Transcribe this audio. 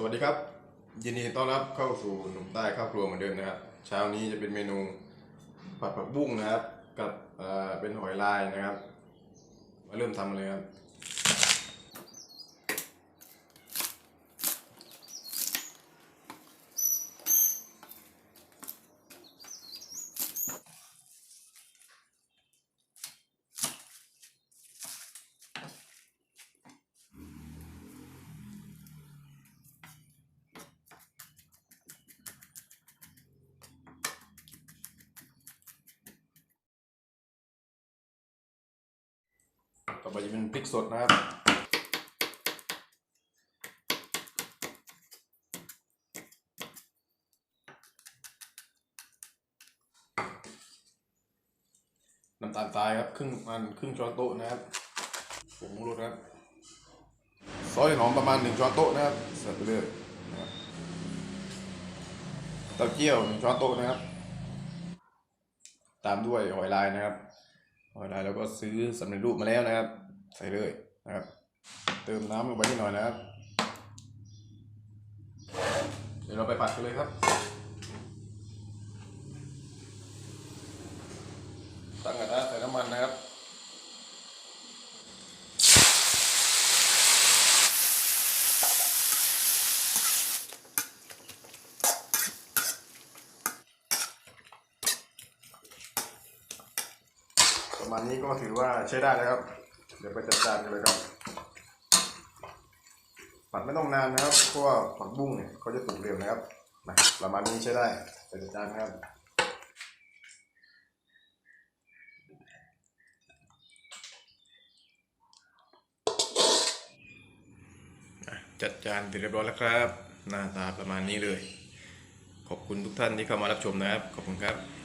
สวัสดีครับ ยินดีต้อนรับเข้าสู่หนุ่มใต้ข้าวครัวเหมือนเดิมนะครับ เช้านี้จะเป็นเมนูผัดผักบุ้งนะครับ กับเอ่อเป็นหอยลายนะครับ มาเริ่มทำเลยครับ ต่อไปจะเป็นพริกสดนะครับน้ำตาลทรายครับครึ่งมันครึ่งช้อนโต๊ะนะครับผงรสครับซอสหอมประมาณหนึ่งช้อนโต๊ะนะครับใส่ไปเลยนะครับเต้าเจี้ยวหนึ่งช้อนโต๊ะนะครับ ตามด้วยหอยลายนะครับ อได้เราก็ซื้อสำเร็จรูปมาแล้วนะครับ ใส่เลยนะครับ เติมน้ำลงไปนิดหน่อยนะครับ เดี๋ยวเราไปผัดกันเลยครับตั้งกระทะใส่น้ำมันนะครับ ประมาณนี้ก็ถือว่าใช้ได้แล้วครับ เดี๋ยวไปจัดจานกันเลยครับ ผัดไม่ต้องนานนะครับ เพราะว่าผักบุ้งเนี่ยเขาจะสุกเร็วนะครับนะประมาณนี้ใช้ได้ไปจัดจานครับจัดจานเสร็จเรียบร้อยแล้วครับ หน้าตาประมาณนี้เลย ขอบคุณทุกท่านที่เข้ามารับชมนะครับ ขอบคุณครับ